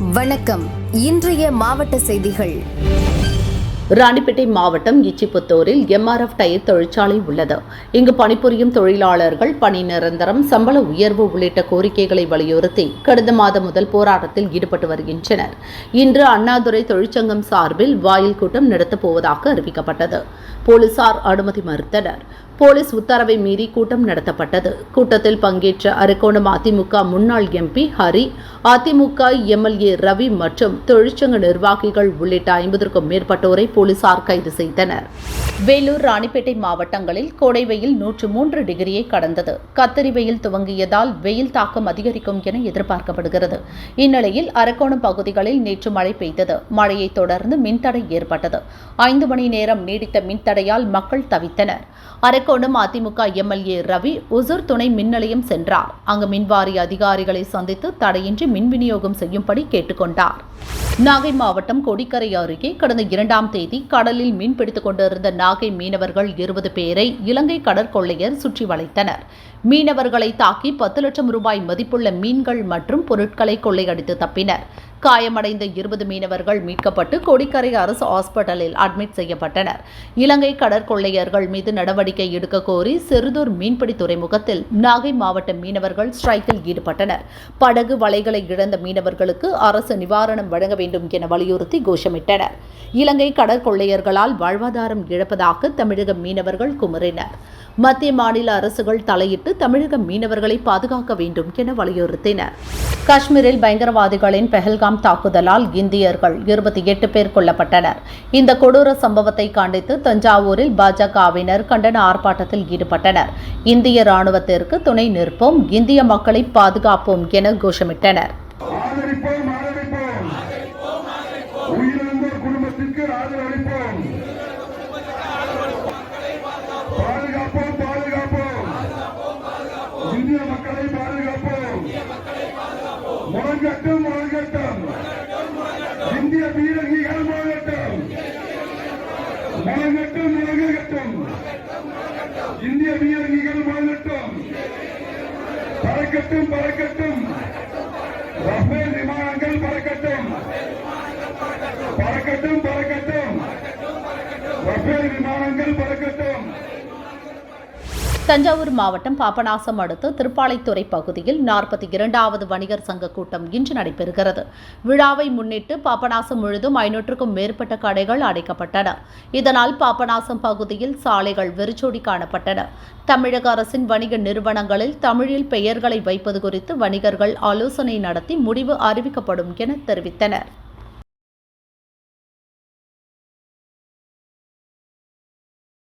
வணக்கம். இன்றைய மாவட்ட செய்திகள். ராணிப்பேட்டை மாவட்டம் இச்சிபுத்தூரில் எம்ஆர்எஃப் டயர் தொழிற்சாலை உள்ளது. இங்கு பணிபுரியும் தொழிலாளர்கள் பணி நிரந்தரம் சம்பள உயர்வு உள்ளிட்ட கோரிக்கைகளை வலியுறுத்தி கடந்த மாதம் முதல் போராட்டத்தில் ஈடுபட்டு வருகின்றனர். இன்று அண்ணாதுரை தொழிற்சங்கம் சார்பில் வாயில் கூட்டம் நடத்தப் போவதாக அறிவிக்கப்பட்டது. போலீசார் அனுமதி மறுத்தனர். போலீஸ் உத்தரவை மீறி கூட்டம் நடத்தப்பட்டது. கூட்டத்தில் பங்கேற்ற அரக்கோணம் அதிமுக முன்னாள் எம்பி ஹரி அதிமுக எம்எல்ஏ ரவி மற்றும் தொழிற்சங்க நிர்வாகிகள் உள்ளிட்ட ஐம்பதற்கும் மேற்பட்டோரை போலீசார் கைது செய்தனர். வேலூர் ராணிப்பேட்டை மாவட்டங்களில் கோடை வெயில் நூற்று மூன்று டிகிரியை கடந்தது. கத்தரி வெயில் துவங்கியதால் வெயில் தாக்கம் அதிகரிக்கும் என எதிர்பார்க்கப்படுகிறது. இந்நிலையில் அரக்கோணம் பகுதிகளில் நேற்று மழை பெய்தது. மழையைத் தொடர்ந்து மின்தடை ஏற்பட்டது. ஐந்து மணி நேரம் நீடித்த மின்தடையால் மக்கள் தவித்தனர். அரக்கோணம் அதிமுக எம்எல்ஏ ரவி உசூர் துணை மின் நிலையம் சென்றார். அங்கு மின்வாரிய அதிகாரிகளை சந்தித்து தடையின்றி மின் விநியோகம் செய்யும்படி கேட்டுக்கொண்டார். நாகை மாவட்டம் கொடிக்கரை அருகே கடந்த இரண்டாம் தேதி கடலில் மீன்பிடித்துக் கொண்டிருந்த நாகை மீனவர்கள் இருபது பேரை இலங்கை கடற்கொள்ளையர் சுற்றி வளைத்தனர். மீனவர்களை தாக்கி பத்து லட்சம் ரூபாய் மதிப்புள்ள மீன்கள் மற்றும் பொருட்களை கொள்ளையடித்து தப்பினர். காயமடைந்த இருபது மீனவர்கள் மீட்கப்பட்டு கொடிக்கரை அரசு ஹாஸ்பிட்டலில் அட்மிட் செய்யப்பட்டனர். இலங்கை கடற்கொள்ளையர்கள் மீது நடவடிக்கை எடுக்க கோரி செருதூர் மீன்பிடி துறைமுகத்தில் நாகை மாவட்ட மீனவர்கள் ஸ்ட்ரைக்கில் ஈடுபட்டனர். படகு வலைகளை இழந்த மீனவர்களுக்கு அரசு நிவாரணம் வழங்க வேண்டும் என வலியுறுத்தி கோஷமிட்டனர். இலங்கை கடற்கொள்ளையர்களால் வாழ்வாதாரம் இழப்பதாக தமிழக மீனவர்கள் குமுறினர் மத்திய மாநில அரசுகள் தலையிட்டு தமிழக மீனவர்களை பாதுகாக்க வேண்டும் என வலியுறுத்தினர். காஷ்மீரில் பயங்கரவாதிகளின் பெஹல்காம் தாக்குதலால் இந்தியர்கள் இருபத்தி எட்டு பேர் கொல்லப்பட்டனர். இந்த கொடூர சம்பவத்தை கண்டித்து தஞ்சாவூரில் பாஜகவினர் கண்டன ஆர்ப்பாட்டத்தில் ஈடுபட்டனர். இந்திய ராணுவத்திற்கு துணை நிற்போம் இந்திய மக்களை பாதுகாப்போம் என கோஷமிட்டனர். குடும்பத்திற்கு ஆதரவளிப்போம் பாதுகாப்போம் பாதுகாப்போம் இந்திய மக்களை பாதுகாப்போம் முழங்கட்டும் முழங்கட்டும் இந்திய பீரங்கிகள் முழங்கட்டும் முழங்கட்டும் முழங்கட்டும் இந்திய பீரங்கிகள் முழங்கட்டும் பறக்கட்டும் பறக்கட்டும். ரஃபேல் விமானங்கள் பறக்கட்டும். பறக்கட்டும் பறக்கட்டும். ரஃபேல் விமானங்கள் பறக்கட்டும். தஞ்சாவூர் மாவட்டம் பாபநாசம் அடுத்த திருப்பாலைத்துறை பகுதியில் நாற்பத்தி இரண்டாவது வணிகர் சங்க கூட்டம் இன்று நடைபெறுகிறது. விழாவை முன்னிட்டு பாபநாசம் முழுதும் ஐநூற்றுக்கும் மேற்பட்ட கடைகள் அடைக்கப்பட்டன. இதனால் பாபநாசம் பகுதியில் சாலைகள் வெறிச்சோடி காணப்பட்டன. தமிழக அரசின் வணிக நிறுவனங்களில் தமிழில் பெயர்களை வைப்பது குறித்து வணிகர்கள் ஆலோசனை நடத்தி முடிவு அறிவிக்கப்படும் என தெரிவித்தனர்.